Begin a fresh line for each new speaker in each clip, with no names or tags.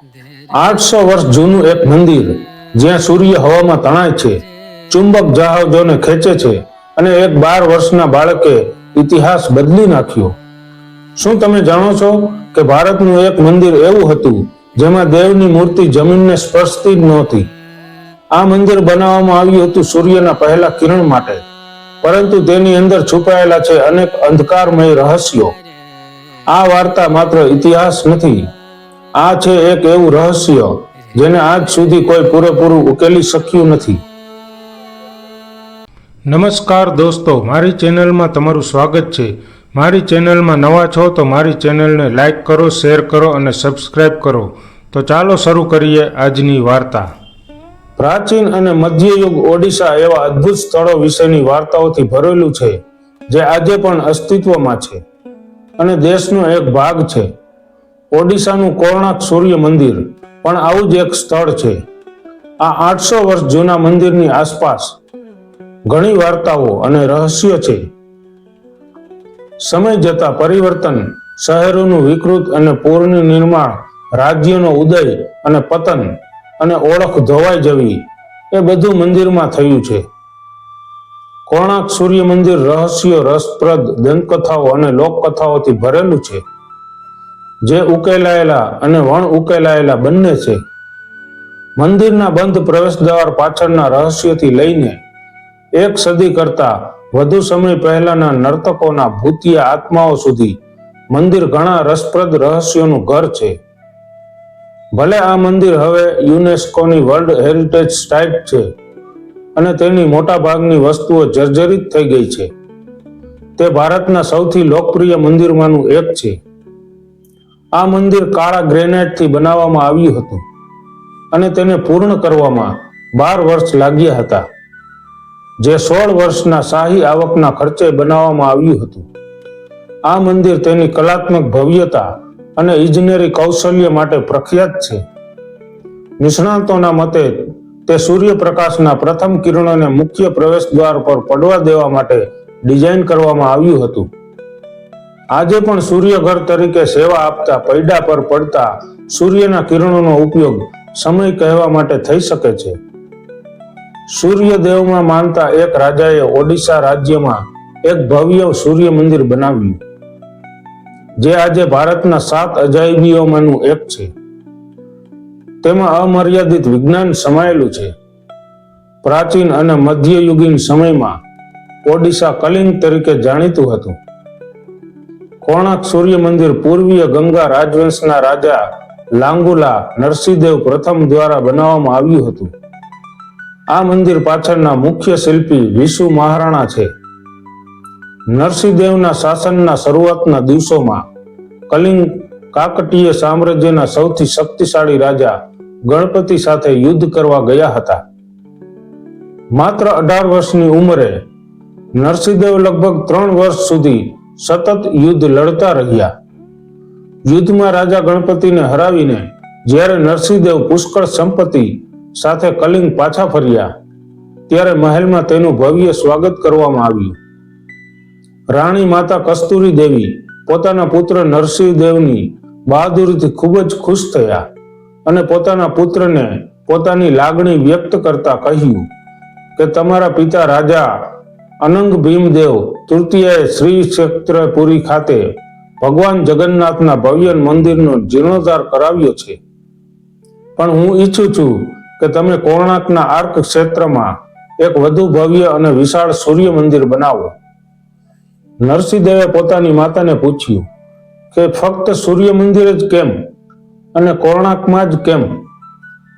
આઠસો વર્ષ જૂનું એક મંદિર, જ્યાં સૂર્ય હવામાં તણાય છે, ચુંબક જહાજોને ખેંચે છે અને એક બાર વર્ષના બાળકે ઇતિહાસ બદલી નાખ્યો. શું તમે જાણો છો કે ભારતનું એક મંદિર એવું હતું જેમાં દેવની મૂર્તિ જમીનને સ્પર્શતી જ નહોતી? આ મંદિર બનાવવામાં આવ્યું હતું સૂર્યના પહેલા કિરણ માટે, પરંતુ તેની અંદર છુપાયેલા છે અનેક અંધકારમય રહસ્યો. આ વાર્તા માત્ર ઇતિહાસ નથી આ છે એક એવું રહસ્ય જેને આજ સુધી કોઈ પૂરેપૂરું ઉકેલી શક્યું નથી. નમસ્કાર દોસ્તો મારી ચેનલમાં તમારું સ્વાગત છે. મારી ચેનલમાં નવા છો તો મારી ચેનલને લાઈક કરો શેર કરો અને સબસ્ક્રાઇબ કરો. તો ચાલો શરૂ કરીએ આજની વાર્તા. પ્રાચીન અને મધ્યયુગ ઓડિશા એવા અદ્ભુત સ્થળો વિશેની વાર્તાઓથી ભરેલું છે જે આજે પણ અસ્તિત્વમાં છે અને દેશનો એક ભાગ છે. ઓડિશાનું કોર્ણાક સૂર્ય મંદિર પણ આવું જ એક સ્થળ છે. આ આઠસો વર્ષ જૂના મંદિરની આસપાસ ઘણી વાર્તાઓ અને રહસ્યો છે. સમય જતા પરિવર્તન, શહેરોનું વિકૃત અને પૂરનું નિર્માણ, રાજ્યનો ઉદય અને પતન અને ઓળખ ધોવાઈ જવી એ બધું મંદિરમાં થયું છે. કોણાક સૂર્ય મંદિર રહસ્યો રસપ્રદ દંતકથાઓ અને લોકકથાઓથી ભરેલું છે. જે ઉકેલાયેલા અને વણ ઉકેલાયેલા બંને છે, મંદિરના બંધ પ્રવેશદ્વાર પાછળના રહસ્યથી લઈને એક સદી કરતા વધુ સમય પહેલાના નર્તકોના ભૂતિયા આત્માઓ સુધી મંદિર ઘણા રસપ્રદ રહસ્યોનું ઘર છે. ભલે આ મંદિર હવે યુનેસ્કોની વર્લ્ડ હેરિટેજ સાઇટ છે અને તેની મોટા ભાગની વસ્તુઓ જર્જરિત થઈ ગઈ છે. તે ભારતના સૌથી લોકપ્રિય મંદિરમાંનું એક છે. આ મંદિર કાળા ગ્રેનાઇટથી બનાવવામાં આવ્યું હતું અને તેને પૂર્ણ કરવામાં બાર વર્ષ લાગ્યા હતા. જે સોળ વર્ષના શાહી આવકના ખર્ચે બનાવવામાં આવ્યું હતું. આ મંદિર તેની કલાત્મક ભવ્યતા અને ઇજનેરી કૌશલ્ય માટે પ્રખ્યાત છે. નિષ્ણાતોના મતે, તે સૂર્યપ્રકાશના પ્રથમ કિરણોને મુખ્ય પ્રવેશ દ્વાર પર પડવા દેવા માટે ડિઝાઇન કરવામાં આવ્યું હતું. આજે પણ સૂર્યઘર તરીકે સેવા આપતા, પૈડા પર પડતા સૂર્યના કિરણોનો ઉપયોગ સમય કહેવા માટે થઈ શકે છે. સૂર્યદેવમાં માનતા એક રાજાએ ઓડિશા રાજ્યમાં એક ભવ્ય સૂર્ય મંદિર બનાવ્યું, જે આજે ભારતના સાત અજાયબીઓમાંનું એક છે. તેમાં અમર્યાદિત વિજ્ઞાન સમાયેલું છે. પ્રાચીન અને મધ્યયુગીન સમયમાં ઓડિશા કલિંગ તરીકે જાણીતું હતું. કોણાક સૂર્ય મંદિર પૂર્વીય ગંગા રાજવંશના રાજા લાંગુલા નરસિંહદેવ પ્રથમ દ્વારા બનાવવામાં આવ્યું હતું. આ મંદિર પાછળના મુખ્ય શિલ્પી વિશુ મહારાણા છે. નરસિંહદેવના શાસનના શરૂઆતના દિવસોમાં કલિંગ કાકટીય સામ્રાજ્યના સૌથી શક્તિશાળી રાજા ગણપતિ સાથે યુદ્ધ કરવા ગયા હતા. માત્ર અઢાર વર્ષની ઉંમરે નરસિંહદેવ લગભગ ત્રણ વર્ષ સુધી સતત યુદ્ધ લડતા રહ્યા. યુદ્ધમાં રાજા ગણપતિને હરાવીને જ્યારે નરસિંહદેવ પુષ્કળ સંપત્તિ સાથે કલિંગ પાછા ફર્યા, ત્યારે મહેલમાં તેનું ભવ્ય સ્વાગત કરવામાં આવ્યું. રાણી માતા કસ્તુરી દેવી પોતાના પુત્ર નરસિંહદેવની બહાદુરીથી ખૂબ જ ખુશ થયા અને પોતાના પુત્રને પોતાની લાગણી વ્યક્ત કરતા કહ્યું કે તમારા પિતા રાજા અનંગ ભીમદેવ તૃતીયાએ શ્રી ક્ષેત્રપુરી ખાતે ભગવાન જગન્નાથના ભવ્ય મંદિરનો જીર્ણોદ્ધાર કરાવ્યો છે. પણ હું ઈચ્છું છું કે તમે કોણાકના આર્ક ક્ષેત્રમાં એક વધુ ભવ્ય અને વિશાળ સૂર્ય મંદિર બનાવો. નરસિંહદેવે પોતાની માતાને પૂછ્યું કે ફક્ત સૂર્ય મંદિર જ કેમ અને કોણાકમાં જ કેમ?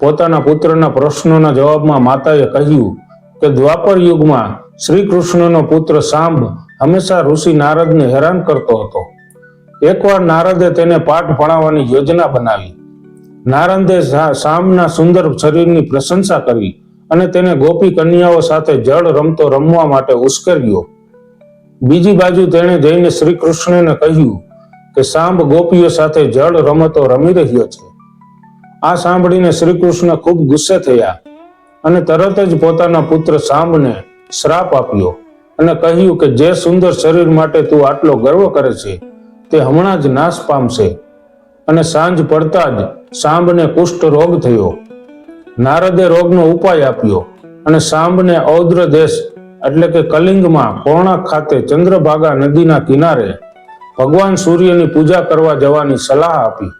પોતાના પુત્રના પ્રશ્નોના જવાબમાં માતાએ કહ્યું કે દ્વાપર યુગમાં શ્રી કૃષ્ણનો પુત્ર સાંભ હંમેશા ઋષિ નારદને હેરાન કરતો હતો. એકવાર નારદે તેને પાઠ ભણાવવાની યોજના બનાવી. નારદે સાંભના સુંદર શરીરની પ્રશંસા કરી અને તેને ગોપી કન્યાઓ સાથે જળ રમતો રમવા માટે ઉશ્કેર્યો. બીજી બાજુ તેણે જઈને શ્રી કૃષ્ણને કહ્યું કે સાંભ ગોપીઓ સાથે જળ રમતો રમી રહ્યો છે. આ સાંભળીને શ્રી કૃષ્ણ ખૂબ ગુસ્સે થયા અને તરત જ પોતાના પુત્ર સાંભને શ્રાપ આપ્યો અને કહ્યું કે જે સુંદર શરીર માટે તું આટલો ગર્વ કરે છે, તે હમણાં જ નાશ પામશે. અને સાંજ પડતા જ સાંભને કુષ્ઠ રોગ થયો. નારદે રોગનો ઉપાય આપ્યો અને સાંભને ઔદ્ર દેશ, એટલે કે કલિંગમાં કોણા ખાતે ચંદ્રભાગા નદીના કિનારે ભગવાન સૂર્યની પૂજા કરવા જવાની સલાહ આપી.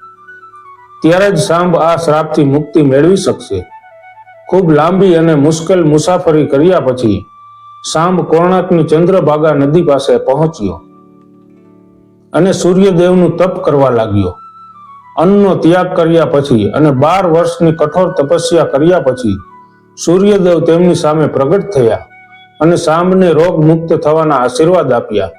ત્યારે જ સાંભ આ શ્રાપથી મુક્તિ મેળવી શકશે. ખૂબ લાંબી અને મુશ્કેલ મુસાફરી કર્યા પછી સાંબ કોણાકની ચંદ્રભાગા નદી પાસે પહોંચ્યો અને સૂર્યદેવનું તપ કરવા લાગ્યો. અન્નનો ત્યાગ કર્યા પછી અને બાર વર્ષની કઠોર તપસ્યા કર્યા પછી સૂર્યદેવ તેમની સામે પ્રગટ થયા અને સાંભને રોગ મુક્ત થવાના આશીર્વાદ આપ્યા.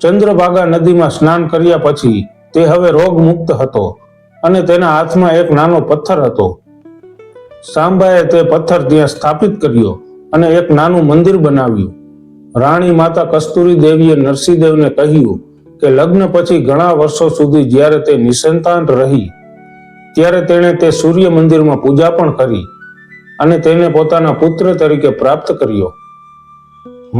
ચંદ્રભાગા નદીમાં સ્નાન કર્યા પછી તે હવે રોગ મુક્ત હતો અને તેના હાથમાં એક નાનો પથ્થર હતો. સાંભાએ તે પથ્થર ત્યાં સ્થાપિત કર્યો. અને એક નાનું મંદિર બનાવ્યું. રાણી માતા કસ્તુરી દેવીએ નરસિંહદેવને કહ્યું કે લગ્ન પછી ઘણા વર્ષો સુધી જ્યારે તે નિસંતાન રહી, ત્યારે તેણે તે સૂર્ય મંદિરમાં પૂજા પણ કરી અને તેને પોતાના પુત્ર તરીકે પ્રાપ્ત કર્યો.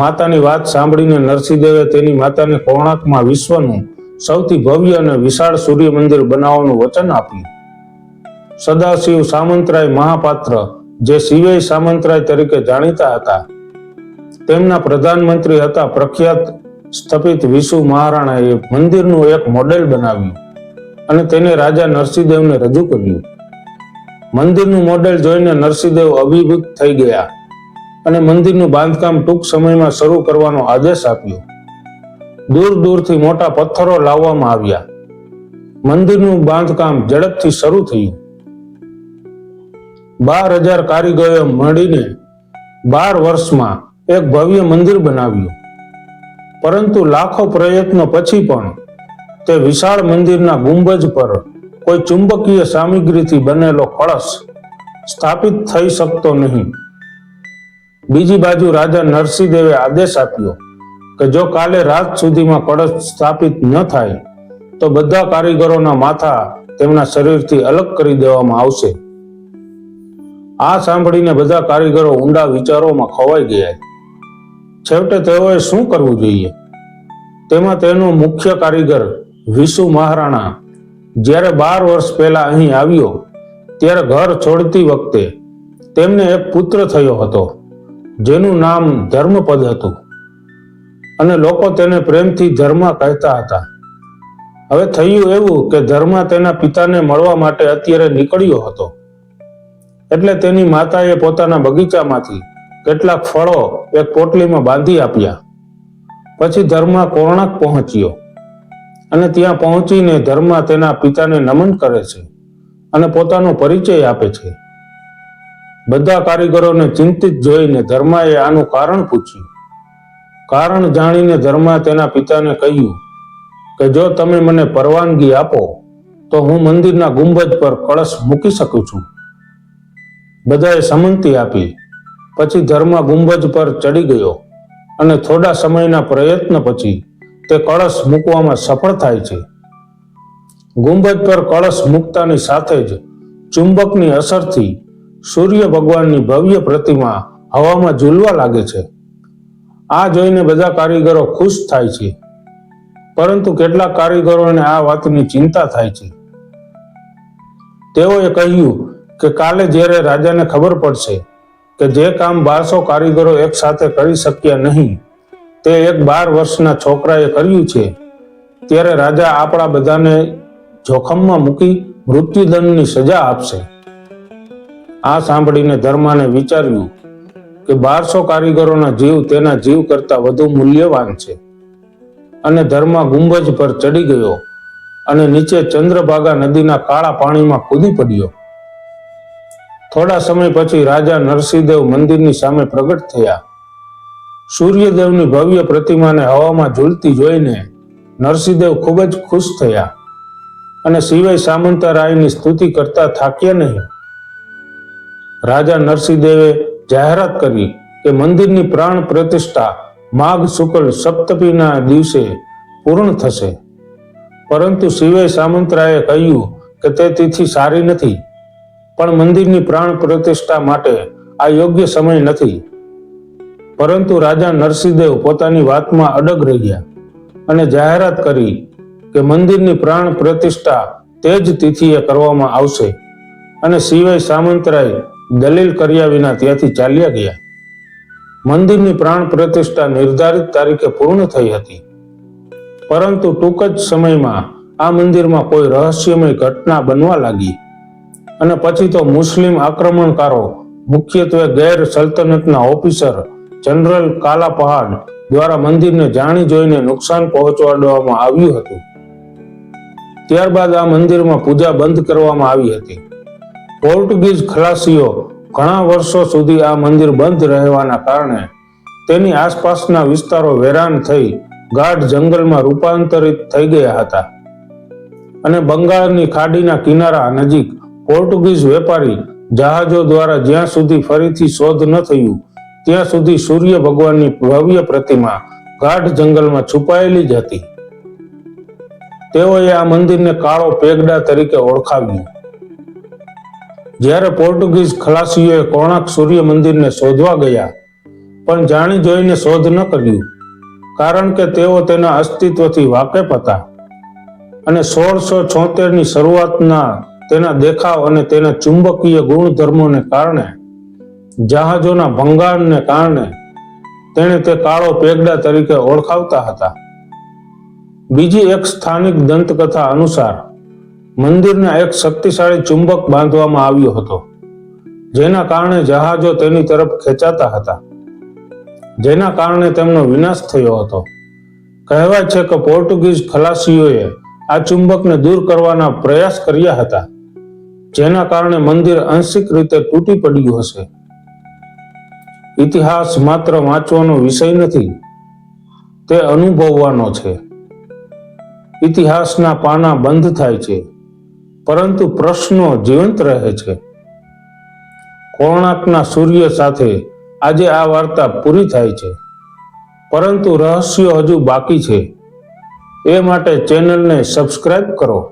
માતાની વાત સાંભળીને નરસિંહદેવે તેની માતાને કોણાકમાં વિશ્વનું સૌથી ભવ્ય અને વિશાળ સૂર્ય મંદિર બનાવવાનું વચન આપ્યું. સદાશિવ સામંતરાય મહાપાત્ર જે શિવેય સામંતરાય તરીકે જાણીતા હતા. તેમના પ્રધાનમંત્રી હતા પ્રખ્યાત સ્થપિત વિશુ મહારાણાએ મંદિરનું એક મોડેલ બનાવ્યું અને તેને રાજા નરસિંહદેવને રજૂ કર્યું. મંદિરનું મોડેલ જોઈને નરસિંહદેવ અભિભૂત થઈ ગયા અને મંદિરનું બાંધકામ ટૂંક સમયમાં શરૂ કરવાનો આદેશ આપ્યો. દૂર દૂરથી મોટા પથ્થરો લાવવામાં આવ્યા. મંદિરનું બાંધકામ ઝડપથી શરૂ થયું. બાર હજાર કારીગરોએ મળીને બાર વર્ષમાં એક ભવ્ય મંદિર બનાવ્યું. પરંતુ લાખો પ્રયત્નો પછી પણ તે વિશાળ મંદિરના ગુંબજ પર કોઈ ચુંબકીય સામગ્રીથી બનેલો કળશ સ્થાપિત થઈ શકતો નહીં. બીજી બાજુ રાજા નરસિંહદેવે આદેશ આપ્યો કે જો કાલે રાત સુધીમાં કળશ સ્થાપિત ન થાય, તો બધા કારીગરોના માથા તેમના શરીરથી અલગ કરી દેવામાં આવશે. આ સાંભળીને બધા કારીગરો ઊંડા વિચારોમાં ખોવાઈ ગયા. છેવટે તેઓએ શું કરવું જોઈએ? તેમાં તેનો મુખ્ય કારીગર વિશુ મહારાણા. જ્યારે બાર વર્ષ પહેલા અહીં આવ્યો, ત્યારે ઘર છોડતી વખતે તેમને એક પુત્ર થયો હતો, જેનું નામ ધર્મપદ હતું. અને લોકો તેને પ્રેમથી ધર્મા કહેતા હતા. હવે થયું એવું કે ધર્મા તેના પિતાને મળવા માટે અત્યારે નીકળ્યો હતો. એટલે તેની માતાએ પોતાના બગીચામાંથી કેટલાક ફળો એક પોટલીમાં બાંધી આપ્યા. પછી ધર્મા કોર્ણાક પહોંચ્યો અને ત્યાં પહોંચીને ધર્મા તેના પિતાને નમન કરે છે અને પોતાનો પરિચય આપે છે. બધા કારીગરોને ચિંતિત જોઈને ધર્માએ આનું કારણ પૂછ્યું. કારણ જાણીને ધર્મા તેના પિતાને કહ્યું કે જો તમે મને પરવાનગી આપો, તો હું મંદિરના ગુંબજ પર કળશ મૂકી શકું છું. બધાએ સમંતિ આપી. પછી ધર્મા ગુંબજ પર ચડી ગયો અને થોડા સમયના પ્રયત્ન પછી તે કળશ મૂકવામાં સફળ થાય છે. ગુંબજ પર કળશ મૂકતાની સાથે જ ચુંબકની અસરથી સૂર્ય ભગવાનની ભવ્ય પ્રતિમા હવામાં ઝૂલવા લાગે છે. આ જોઈને બધા કારીગરો ખુશ થાય છે. પરંતુ કેટલાક કારીગરોને આ વાતની ચિંતા થાય છે. તેઓએ કહ્યું કે કાલે જ્યારે રાજાને ખબર પડશે કે જે કામ બારસો કારીગરો એક સાથે કરી શક્યા નહીં, તે એક બાર વર્ષના છોકરાએ કર્યું છે, ત્યારે રાજા આપણા બધાને જોખમમાં મૂકી મૃત્યુદંડની સજા આપશે. આ સાંભળીને ધર્માને વિચાર્યું કે બારસો કારીગરોના જીવ તેના જીવ કરતા વધુ મૂલ્યવાન છે. અને ધર્મા ગુંબજ પર ચડી ગયો અને નીચે ચંદ્રભાગા નદીના કાળા પાણીમાં કૂદી પડ્યો. થોડા સમય પછી રાજા નરસિંહદેવ મંદિરની સામે પ્રગટ થયા. સૂર્યદેવની ભવ્ય પ્રતિમાને હવામાં ઝૂલતી જોઈને નરસિંહદેવ ખૂબ જ ખુશ થયા અને શિવાય સામંતરાયની સ્તુતિ કરતા થાક્યા નહીં. રાજા નરસિંહદેવે જાહેરાત કરી કે મંદિરની પ્રાણ પ્રતિષ્ઠા માઘ શુક્લ સપ્તમીના દિવસે પૂર્ણ થશે. પરંતુ શિવાય સામંતરાયે કહ્યું કે તે તિથિ સારી નથી. પણ મંદિરની પ્રાણ પ્રતિષ્ઠા માટે આ યોગ્ય સમય નથી. પરંતુ રાજા નરસિંહદેવ પોતાની વાતમાં અડગ રહ્યા અને જાહેરાત કરી કે મંદિરની પ્રાણ પ્રતિષ્ઠા તે જ તિથિએ કરવામાં આવશે અને સિવાય સામંતરાય દલીલ કર્યા વિના ત્યાંથી ચાલ્યા ગયા. મંદિરની પ્રાણ પ્રતિષ્ઠા નિર્ધારિત તારીખે પૂર્ણ થઈ હતી. પરંતુ ટૂંક જ સમયમાં આ મંદિરમાં કોઈ રહસ્યમય ઘટના બનવા લાગી. અને પછી તો મુસ્લિમ આક્રમણકારો, મુખ્યત્વે ગેર સલ્તનતના ઓફિસર, જનરલ કાલા પહાડ દ્વારા મંદિરને જાણી જોઈને નુકસાન પહોંચાડવામાં આવ્યું હતું. ત્યારબાદ આ મંદિરમાં પૂજા બંધ કરવામાં આવી હતી. પોર્ટુગીઝ ખલાસીઓ ઘણા વર્ષો સુધી આ મંદિર બંધ રહેવાના કારણે તેની આસપાસના વિસ્તારો વેરાન થઈ ગાઢ જંગલમાં રૂપાંતરિત થઈ ગયા હતા. અને બંગાળની ખાડીના કિનારા નજીક પોર્ટુગીઝ વેપારી જહાજો દ્વારા જ્યાં સુધી ફરીથી શોધ ન થયું, ત્યાં સુધી સૂર્ય ભગવાનની ભવ્ય પ્રતિમા ગાઢ જંગલમાં છુપાયેલી જ હતી. તેઓએ આ મંદિરને કાળો પેગડા તરીકે ઓળખાવ્યું. જ્યારે પોર્ટુગીઝ ખલાસીઓએ કોણાર્ક સૂર્ય મંદિરને શોધવા ગયા, પણ જાણી જોઈને શોધ ન કર્યું, કારણ કે તેઓ તેના અસ્તિત્વથી વાકેફ હતા અને સોળસો છોતેરની શરૂઆતના તેના દેખાવ અને તેના ચુંબકીય ગુણધર્મોને કારણે, જહાજોના ભંગાણને કારણે તેણે તે કાળો પેગડા તરીકે ઓળખાવતા હતા. બીજી એક સ્થાનિક દંતકથા અનુસાર, મંદિરના એક શક્તિશાળી ચુંબક બાંધવામાં આવ્યો હતો, જેના કારણે જહાજો તેની તરફ ખેંચાતા હતા. જેના કારણે તેમનો વિનાશ થયો હતો. કહેવાય છે કે પોર્ટુગીઝ ખલાસીઓએ આ ચુંબકને દૂર કરવાના પ્રયાસ કર્યા હતા. જેના કારણે મંદિર આંશિક રીતે તૂટી પડ્યું હશે. ઇતિહાસ માત્ર વાંચવાનો વિષય નથી, તે અનુભવવાનો છે. ઇતિહાસના પાના બંધ થાય છે, પરંતુ પ્રશ્નો જીવંત રહે છે. કોણાર્કના સૂર્ય સાથે આજે આ વાર્તા પૂરી થાય છે, પરંતુ રહસ્યો હજુ બાકી છે. એ માટે ચેનલને સબસ્ક્રાઇબ કરો.